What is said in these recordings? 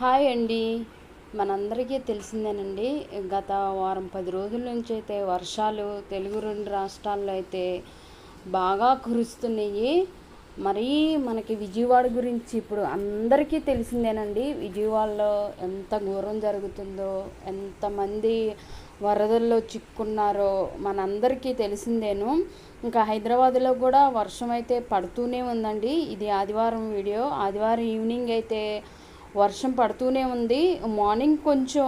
Hi అండి. మనందరికీ తెలిసిందేనండి. గత వారం పది రోజుల నుంచి అయితే వర్షాలు తెలుగు రెండు రాష్ట్రాల్లో అయితే బాగా కురుస్తున్నాయి. మరీ మనకి విజయవాడ గురించి ఇప్పుడు అందరికీ తెలిసిందేనండి. విజయవాడలో ఎంత ఘోరం జరుగుతుందో ఎంతమంది వరదల్లో చిక్కున్నారో మనందరికీ తెలిసిందేను. ఇంకా హైదరాబాద్లో కూడా వర్షం అయితే పడుతూనే ఉందండి. ఇది ఆదివారం వీడియో. ఆదివారం ఈవినింగ్ అయితే వర్షం పడుతూనే ఉంది. మార్నింగ్ కొంచెం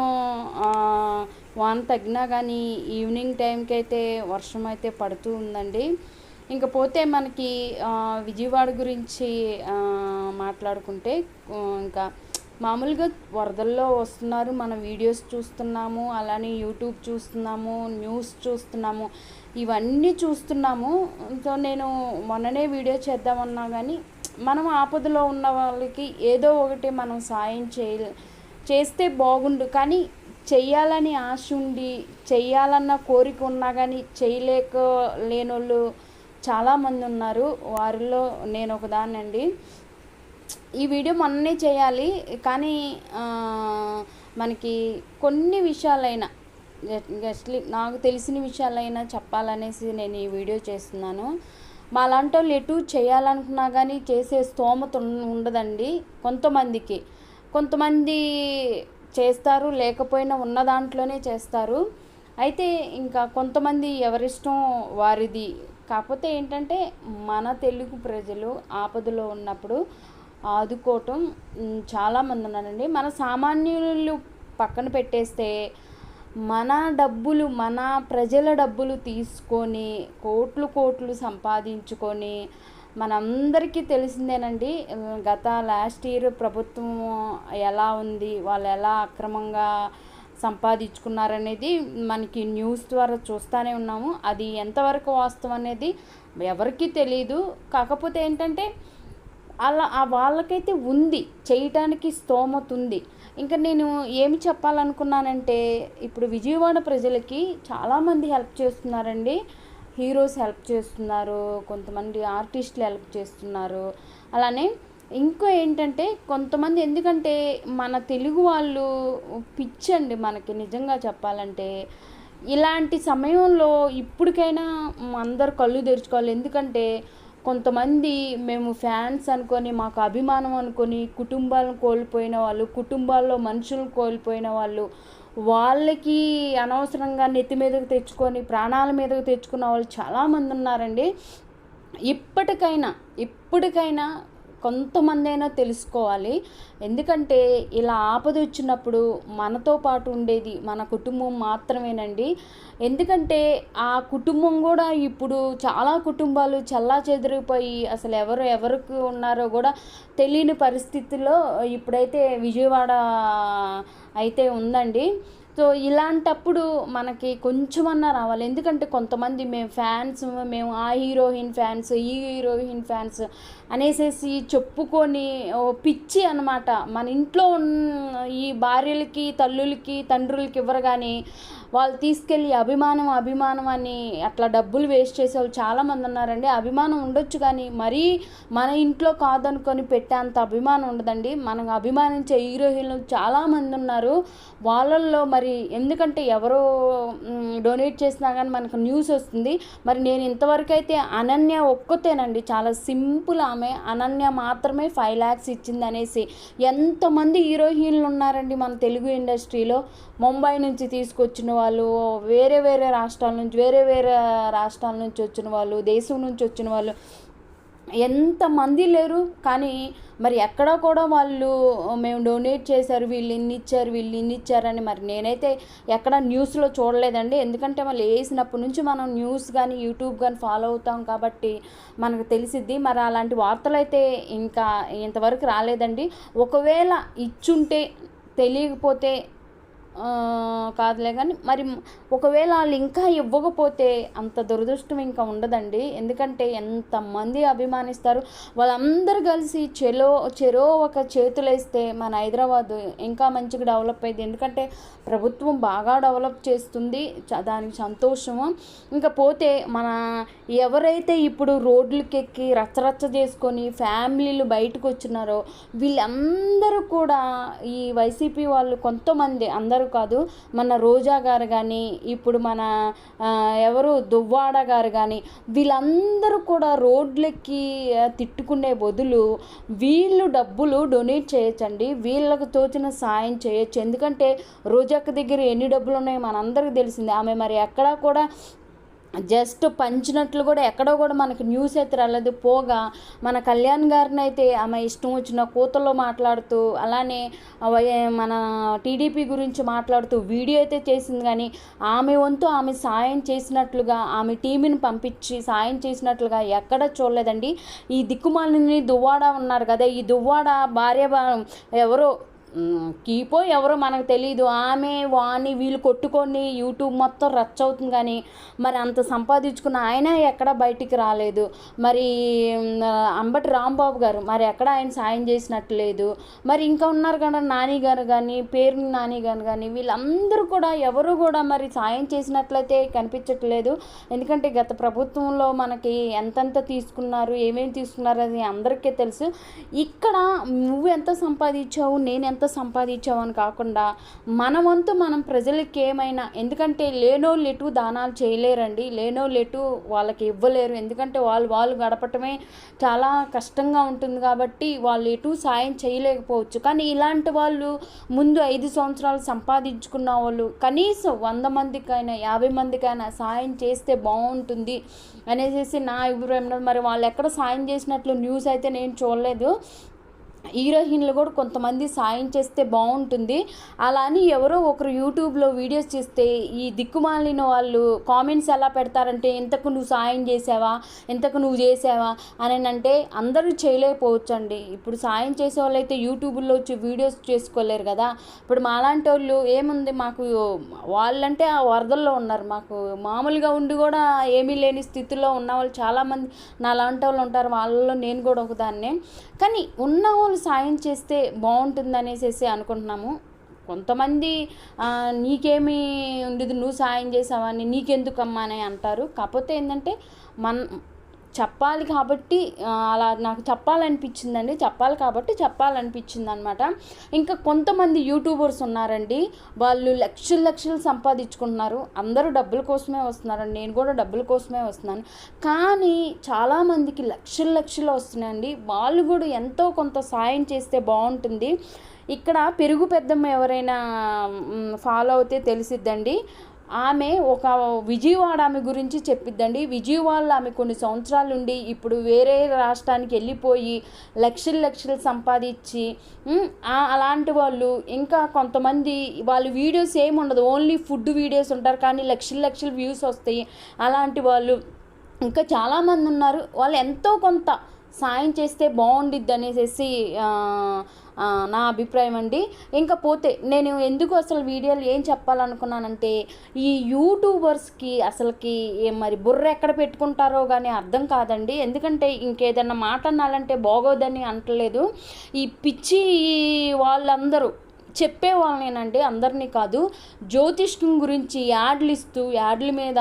వాన తగ్గినా కానీ ఈవినింగ్ టైంకి అయితే వర్షం అయితే పడుతూ ఉందండి. ఇంకా పోతే మనకి విజయవాడ గురించి మాట్లాడుకుంటే ఇంకా మామూలుగా వరదల్లో వస్తున్నారు. మన వీడియోస్ చూస్తున్నాము అలానే యూట్యూబ్ చూస్తున్నాము న్యూస్ చూస్తున్నాము ఇవన్నీ చూస్తున్నాము. సో నేను మొన్ననే వీడియో చేద్దామన్నా కానీ మనం ఆపదలో ఉన్న వాళ్ళకి ఏదో ఒకటి మనం సాయం చేయ చేస్తే బాగుండు. కానీ చెయ్యాలని ఆశ ఉండి చెయ్యాలన్న కోరిక ఉన్నా కానీ చేయలేక లేనోళ్ళు చాలామంది ఉన్నారు. వారిలో నేను ఒకదాన్నండి. ఈ వీడియో మొన్నే చేయాలి. కానీ మనకి కొన్ని విషయాలైనా జస్ట్లీ నాకు తెలిసిన విషయాలైనా చెప్పాలనేసి నేను ఈ వీడియో చేస్తున్నాను. మా లాంటి వాళ్ళు ఎటు చేయాలనుకున్నా కానీ చేసే స్తోమత ఉండదండి కొంతమందికి. కొంతమంది చేస్తారు లేకపోయినా ఉన్న దాంట్లోనే చేస్తారు. అయితే ఇంకా కొంతమంది ఎవరిష్టం వారిది. కాకపోతే ఏంటంటే మన తెలుగు ప్రజలు ఆపదలో ఉన్నప్పుడు ఆదుకోవటం చాలామంది ఉన్నారండి. మన సామాన్యులు పక్కన పెట్టేస్తే మన డబ్బులు మన ప్రజల డబ్బులు తీసుకొని కోట్లు కోట్లు సంపాదించుకొని మనందరికీ తెలిసిందేనండి గత లాస్ట్ ఇయర్ ప్రభుత్వం ఎలా ఉంది వాళ్ళు ఎలా అక్రమంగా సంపాదించుకున్నారనేది మనకి న్యూస్ ద్వారా చూస్తూనే ఉన్నాము. అది ఎంతవరకు వాస్తవం అనేది ఎవరికీ తెలియదు కాకపోతే ఏంటంటే అలా ఆ వాళ్ళకైతే ఉంది చేయటానికి స్తోమత ఉంది ఇంకా నేను ఏమి చెప్పాలనుకున్నానంటే ఇప్పుడు విజయవాడ ప్రజలకి చాలామంది హెల్ప్ చేస్తున్నారండి. హీరోస్ హెల్ప్ చేస్తున్నారు కొంతమంది ఆర్టిస్టులు హెల్ప్ చేస్తున్నారు. అలానే ఇంకో ఏంటంటే కొంతమంది ఎందుకంటే మన తెలుగు వాళ్ళు పిచ్చండి మనకి నిజంగా చెప్పాలంటే. ఇలాంటి సమయంలో ఇప్పటికైనా అందరు కళ్ళు తెరుచుకోవాలి. ఎందుకంటే కొంతమంది మేము ఫ్యాన్స్ అనుకొని మాకు అభిమానం అనుకొని కుటుంబాలను కోల్పోయిన వాళ్ళు కుటుంబాల్లో మనుషులను కోల్పోయిన వాళ్ళు వాళ్ళకి అనవసరంగా నెత్తి మీదకు తెచ్చుకొని ప్రాణాల మీదకు తెచ్చుకున్న వాళ్ళు చాలామంది ఉన్నారండి. ఇప్పటికైనా ఇప్పటికైనా కొంతమంది అయినా తెలుసుకోవాలి. ఎందుకంటే ఇలా ఆపద వచ్చినప్పుడు మనతో పాటు ఉండేది మన కుటుంబం మాత్రమేనండి. ఎందుకంటే ఆ కుటుంబం కూడా ఇప్పుడు చాలా కుటుంబాలు చల్లా చెదిరిపోయి అసలు ఎవరు ఎవరికి ఉన్నారో కూడా తెలియని పరిస్థితిలో ఇప్పుడైతే విజయవాడ అయితే ఉందండి. సో ఇలాంటప్పుడు మనకి కొంచెమన్నా రావాలి. ఎందుకంటే కొంతమంది మేము ఫ్యాన్స్ మేము ఆ హీరోయిన్ ఫ్యాన్స్ ఈ హీరోయిన్ ఫ్యాన్స్ అనేసేసి చెప్పుకొని పిచ్చి అనమాట మన ఇంట్లో ఉన్న ఈ భార్యలకి తల్లులకి తండ్రులకి ఇవ్వరు కానీ వాళ్ళు తీసుకెళ్ళి అభిమానం అభిమానం అని అట్లా డబ్బులు వేస్ట్ చేసే వాళ్ళు చాలామంది ఉన్నారండి. అభిమానం ఉండొచ్చు కానీ మరీ మన ఇంట్లో కాదనుకొని పెట్టేంత అభిమానం ఉండదండి. మనం అభిమానించే హీరోయిన్లు చాలామంది ఉన్నారు. వాళ్ళల్లో మరి ఎందుకంటే ఎవరో డొనేట్ చేసినా కానీ మనకు న్యూస్ వస్తుంది. మరి నేను ఇంతవరకు అయితే అనన్య ఒక్కతేనండి. చాలా సింపుల్ ఆమె. అనన్య మాత్రమే ఫైవ్ ల్యాక్స్ ఇచ్చింది అనేసి ఎంతమంది హీరోయిన్లు ఉన్నారండి మన తెలుగు ఇండస్ట్రీలో? ముంబై నుంచి తీసుకొచ్చిన వాళ్ళు వేరే వేరే రాష్ట్రాల నుంచి వేరే వేరే రాష్ట్రాల నుంచి వచ్చిన వాళ్ళు దేశం నుంచి వచ్చిన వాళ్ళు ఎంతమంది లేరు కానీ మరి ఎక్కడ కూడా వాళ్ళు మేము డొనేట్ చేశారు వీళ్ళు ఇన్ని ఇచ్చారు వీళ్ళు ఇన్ని ఇచ్చారని మరి నేనైతే ఎక్కడ న్యూస్లో చూడలేదండి. ఎందుకంటే వాళ్ళు వేసినప్పటి నుంచి మనం న్యూస్ కానీ యూట్యూబ్ కానీ ఫాలో అవుతాం కాబట్టి మనకు తెలిసిద్ది. మరి అలాంటి వార్తలు అయితే ఇంకా ఇంతవరకు రాలేదండి. ఒకవేళ ఇచ్చుంటే తెలియకపోతే కాదులే కానీ మరి ఒకవేళ వాళ్ళు ఇంకా ఇవ్వకపోతే అంత దురదృష్టం ఇంకా ఉండదండి. ఎందుకంటే ఎంతమంది అభిమానిస్తారు? వాళ్ళందరూ కలిసి చెలో చెరో ఒక చేతులేస్తే మన హైదరాబాద్ ఇంకా మంచిగా డెవలప్ అయింది. ఎందుకంటే ప్రభుత్వం బాగా డెవలప్ చేస్తుంది. చ- దానికి సంతోషము. ఇంకా పోతే మన ఎవరైతే ఇప్పుడు రోడ్లకెక్కి రచ్చరచ్చ చేసుకొని ఫ్యామిలీలు బయటకు వచ్చినారో వీళ్ళందరూ కూడా ఈ వైసీపీ వాళ్ళు కొంతమంది అందరూ కాదు మన రోజా గారు కానీ ఇప్పుడు మన ఎవరు దువ్వాడ గారు కానీ వీళ్ళందరూ కూడా రోడ్లెక్కి తిట్టుకునే బదులు వీళ్ళు డబ్బులు డొనేట్ చేయొచ్చండి. వీళ్ళకు తోచిన సాయం చేయొచ్చు. ఎందుకంటే రోజక్క దగ్గర ఎన్ని డబ్బులు ఉన్నాయో మనందరికీ తెలిసిందే. ఆమె మరి ఎక్కడా కూడా జస్ట్ పంచినట్లు కూడా ఎక్కడో కూడా మనకి న్యూస్ అయితే రాలేదు. పోగా మన కళ్యాణ్ గారిని అయితే ఆమె ఇష్టం వచ్చిన కూతల్లో మాట్లాడుతూ అలానే మన టీడీపీ గురించి మాట్లాడుతూ వీడియో అయితే చేసింది. కానీ ఆమె వంతు ఆమె సాయం చేసినట్లుగా ఆమె టీంని పంపించి సాయం చేసినట్లుగా ఎక్కడ చూడలేదండి. ఈ దిక్కుమాలిని దువ్వాడ ఉన్నారు కదా ఈ దువ్వాడ భార్య ఎవరో కీపో ఎవరో మనకు తెలియదు ఆమె వాణి వీళ్ళు కొట్టుకొని యూట్యూబ్ మొత్తం రచ్చ అవుతుంది కానీ మరి అంత సంపాదించుకున్న ఆయన ఎక్కడ బయటికి రాలేదు. మరి అంబటి రాంబాబు గారు మరి ఎక్కడ ఆయన సాయం చేసినట్టు లేదు. మరి ఇంకా ఉన్నారు కదా నాని గారు కానీ పేరు నాని గారు కానీ వీళ్ళందరూ కూడా ఎవరు కూడా మరి సాయం చేసినట్లయితే కనిపించట్లేదు. ఎందుకంటే గత ప్రభుత్వంలో మనకి ఎంతెంత తీసుకున్నారు ఏమేమి తీసుకున్నారు అది అందరికీ తెలుసు. ఇక్కడ నువ్వు ఎంత సంపాదించావు నేను ఎంత సంపాదించావు సంపాదించామని కాకుండా మన వంతు మనం ప్రజలకి ఏమైనా ఎందుకంటే లేనోళ్ళు లెటు దానాలు చేయలేరండి లేనోళ్ళు ఎటు వాళ్ళకి ఇవ్వలేరు. ఎందుకంటే వాళ్ళు వాళ్ళు గడపటమే చాలా కష్టంగా ఉంటుంది కాబట్టి వాళ్ళు ఎటు సాయం చేయలేకపోవచ్చు. కానీ ఇలాంటి వాళ్ళు ముందు ఐదు సంవత్సరాలు సంపాదించుకున్న వాళ్ళు కనీసం వంద మందికైనా యాభై మందికైనా సాయం చేస్తే బాగుంటుంది అనేసి నా అభిప్రాయం. మరి వాళ్ళు ఎక్కడ సాయం చేసినట్లు న్యూస్ అయితే నేను చూడలేదు. హీరోయిన్లు కూడా కొంతమంది సాయం చేస్తే బాగుంటుంది. అలా అని ఎవరో ఒకరు యూట్యూబ్లో వీడియోస్ చేస్తే ఈ దిక్కుమాలిన వాళ్ళు కామెంట్స్ ఎలా పెడతారంటే ఇంతకు నువ్వు సాయం చేసావా? ఇంతకు నువ్వు చేసావా? అని అంటే అందరూ చేయలేకపోవచ్చు అండి ఇప్పుడు సాయం చేసే వాళ్ళు అయితే యూట్యూబ్లో వచ్చి వీడియోస్ చేసుకోలేరు కదా. ఇప్పుడు మాలాంటి వాళ్ళు ఏముంది మాకు వాళ్ళంటే ఆ వరదల్లో ఉన్నారు. మాకు మామూలుగా ఉండి కూడా ఏమీ లేని స్థితిలో ఉన్న వాళ్ళు చాలామంది నా లాంటి వాళ్ళు ఉంటారు. వాళ్ళలో నేను కూడా ఒకదాన్నే. కానీ ఉన్న వాళ్ళు సాయం చేస్తే బాగుంటుంది అనేసి అనుకుంటున్నాము. కొంతమంది నీకేమీ నీకేమి ఉండదు నువ్వు సాయం చేసావని నీకెందుకమ్మా అని అంటారు. కాకపోతే ఏంటంటే మన చెప్పాలి కాబట్టి అలా నాకు చెప్పాలనిపించిందండి. చెప్పాలి కాబట్టి చెప్పాలనిపించింది అనమాట ఇంకా కొంతమంది యూట్యూబర్స్ ఉన్నారండి. వాళ్ళు లక్షలు లక్షలు సంపాదించుకుంటున్నారు. అందరూ డబ్బుల కోసమే వస్తున్నారండి. నేను కూడా డబ్బుల కోసమే వస్తున్నాను. కానీ చాలామందికి లక్షలు లక్షలు వస్తున్నాయండి. వాళ్ళు కూడా ఎంతో కొంత సాయం చేస్తే బాగుంటుంది. ఇక్కడ పెరుగు పెద్దమ్మ ఎవరైనా ఫాలో అవుతే తెలిసిద్దండి. ఆమె ఒక విజయవాడ ఆమె గురించి చెప్పిద్దండి. విజయవాడలో ఆమె కొన్ని సంవత్సరాలు ఉండి ఇప్పుడు వేరే రాష్ట్రానికి వెళ్ళిపోయి లక్షలు లక్షలు సంపాదించి అలాంటి వాళ్ళు ఇంకా కొంతమంది వాళ్ళ వీడియోస్ ఏమి ఉండదు. ఓన్లీ ఫుడ్ వీడియోస్ ఉంటారు కానీ లక్షలు లక్షలు వ్యూస్ వస్తాయి. అలాంటి వాళ్ళు ఇంకా చాలామంది ఉన్నారు. వాళ్ళు ఎంతో కొంత సాయం చేస్తే బాగుండిద్ది అనేసి నా అభిప్రాయం అండి. ఇంకా పోతే నేను ఎందుకు అసలు వీడియోలు ఏం చెప్పాలనుకున్నానంటే ఈ యూట్యూబర్స్కి అసలుకి ఏ మరి బుర్ర ఎక్కడ పెట్టుకుంటారో కానీ అర్థం కాదండి. ఎందుకంటే ఇంకేదన్నా మాట అనాలంటే బాగోదని అంటలేదు. ఈ పిచ్చి వాళ్ళందరూ చెప్పేవాళ్ళనేనండి అందరినీ కాదు జ్యోతిష్కం గురించి యాడ్లు ఇస్తూ యాడ్ల మీద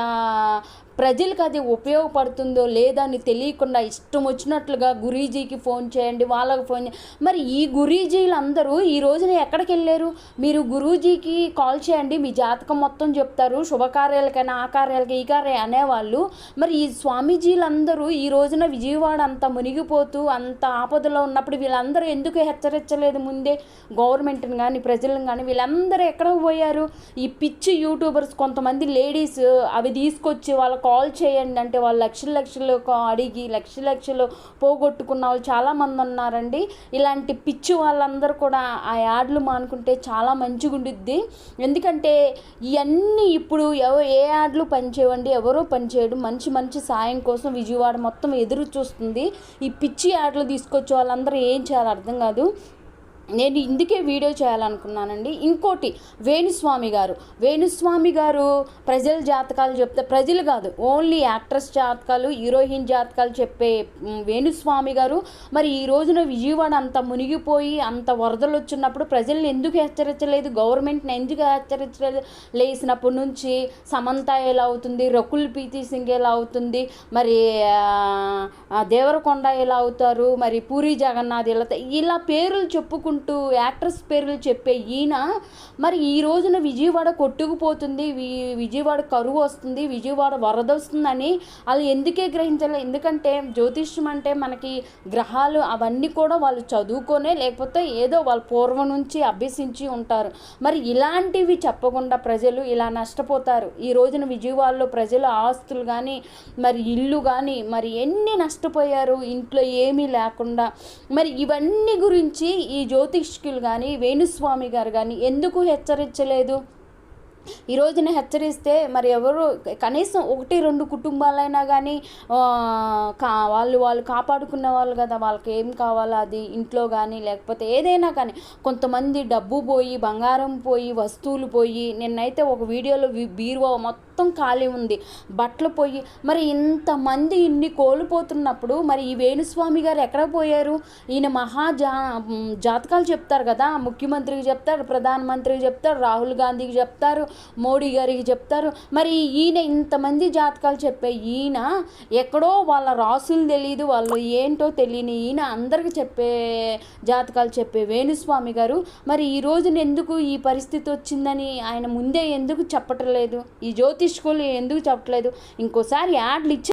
ప్రజలకు అది ఉపయోగపడుతుందో లేదా అని తెలియకుండా ఇష్టం వచ్చినట్లుగా గురీజీకి ఫోన్ చేయండి వాళ్ళకి ఫోన్ చేయండి మరి ఈ గురీజీలు అందరూ ఈ రోజున ఎక్కడికి వెళ్ళారు? మీరు గురూజీకి కాల్ చేయండి మీ జాతకం మొత్తం చెప్తారు శుభకార్యాలకైనా ఆ కార్యాలకి ఈ కార్య అనేవాళ్ళు. మరి ఈ స్వామీజీలందరూ ఈ రోజున విజయవాడ అంత మునిగిపోతూ అంత ఆపదలో ఉన్నప్పుడు వీళ్ళందరూ ఎందుకు హెచ్చరించలేదు ముందే? గవర్నమెంట్ని కానీ ప్రజలను కానీ వీళ్ళందరూ ఎక్కడికి పోయారు? ఈ పిచ్చి యూట్యూబర్స్ కొంతమంది లేడీస్ అవి తీసుకొచ్చి వాళ్ళ కాల్ చేయండి అంటే వాళ్ళు లక్షల లక్షలు కా- అడిగి లక్ష లక్షలు పోగొట్టుకున్న వాళ్ళు చాలామంది ఉన్నారండి. ఇలాంటి పిచ్చి వాళ్ళందరూ కూడా ఆ యాడ్లు మానుకుంటే చాలా మంచిగా ఉండిద్ది ఎందుకంటే ఇవన్నీ ఇప్పుడు ఎవ ఏ యాడ్లు పనిచేయండి ఎవరో పనిచేయడం. మంచి మంచి సాయం కోసం విజయవాడ మొత్తం ఎదురు చూస్తుంది. ఈ పిచ్చి యాడ్లు తీసుకొచ్చే వాళ్ళందరూ ఏం చేయాలో అర్థం కాదు. నేను ఇందుకే వీడియో చేయాలనుకున్నానండి. ఇంకోటి వేణుస్వామి గారు. వేణుస్వామి గారు ప్రజల జాతకాలు చెప్తే ప్రజలు కాదు ఓన్లీ యాక్ట్రెస్ జాతకాలు హీరోయిన్ జాతకాలు చెప్పే వేణుస్వామి గారు. మరి ఈ రోజున విజయవాడ అంత మునిగిపోయి అంత వరదలు వచ్చినప్పుడు ప్రజల్ని ఎందుకు హెచ్చరించలేదు? గవర్నమెంట్ని ఎందుకు హెచ్చరించలేదు లేచినప్పటి నుంచి సమంత ఎలా అవుతుంది? రకుల్ ప్రీతి సింగ్ ఎలా అవుతుంది? మరి దేవరకొండ ఎలా అవుతారు? మరి పూరి జగన్నాథ్ ఇలా ఇలా పేర్లు చెప్పుకుంటూ యాక్ట్రెస్ పేర్లు చెప్పే ఈయన మరి ఈ రోజున విజయవాడ కొట్టుకుపోతుంది విజయవాడ కరువు వస్తుంది విజయవాడ వరద వస్తుందని వాళ్ళు ఎందుకే గ్రహించాలి? ఎందుకంటే జ్యోతిష్యం అంటే మనకి గ్రహాలు అవన్నీ కూడా వాళ్ళు చదువుకొనే లేకపోతే ఏదో వాళ్ళ పూర్వం నుంచి అభ్యసించి ఉంటారు. మరి ఇలాంటివి చెప్పకుండా ప్రజలు ఇలా నష్టపోతారు. ఈ రోజున విజయవాడలో ప్రజలు ఆస్తులు కానీ మరి ఇల్లు కానీ మరి ఎన్ని నష్టపోయారు? ఇంట్లో ఏమీ లేకుండా. మరి ఇవన్నీ గురించి ఈ జ్యోతిష్కులు కానీ వేణుస్వామి గారు కానీ ఎందుకు హెచ్చరించలేదు? ఈ రోజున హెచ్చరిస్తే మరి ఎవరు కనీసం ఒకటి రెండు కుటుంబాలైనా కానీ కా వాళ్ళు వాళ్ళు కాపాడుకున్న వాళ్ళు కదా వాళ్ళకి ఏం కావాలో అది ఇంట్లో కానీ లేకపోతే ఏదైనా కానీ. కొంతమంది డబ్బు పోయి బంగారం పోయి వస్తువులు పోయి నిన్నైతే ఒక వీడియోలో బీరువా మొత్తం మొత్తం ఖాళీ ఉంది. బట్టలు పోయి మరి ఇంతమంది ఇన్ని కోల్పోతున్నప్పుడు మరి ఈ వేణుస్వామి గారు ఎక్కడ పోయారు? ఈయన మహా జా జాతకాలు చెప్తారు కదా ముఖ్యమంత్రికి చెప్తారు ప్రధానమంత్రికి చెప్తారు రాహుల్ గాంధీకి చెప్తారు మోడీ గారికి చెప్తారు. మరి ఈయన ఇంతమంది జాతకాలు చెప్పే ఈయన ఎక్కడో వాళ్ళ రాసులు తెలియదు వాళ్ళు ఏంటో తెలియని ఈయన అందరికి చెప్పే జాతకాలు చెప్పే వేణుస్వామి గారు. మరి ఈ రోజున ఎందుకు ఈ పరిస్థితి వచ్చిందని ఆయన ముందే ఎందుకు చెప్పట్లేదు ఈ జ్యోతి జ్యోతిష్కులు ఎందుకు చెప్పట్లేదు? ఇంకోసారి యాడ్లు ఇచ్చి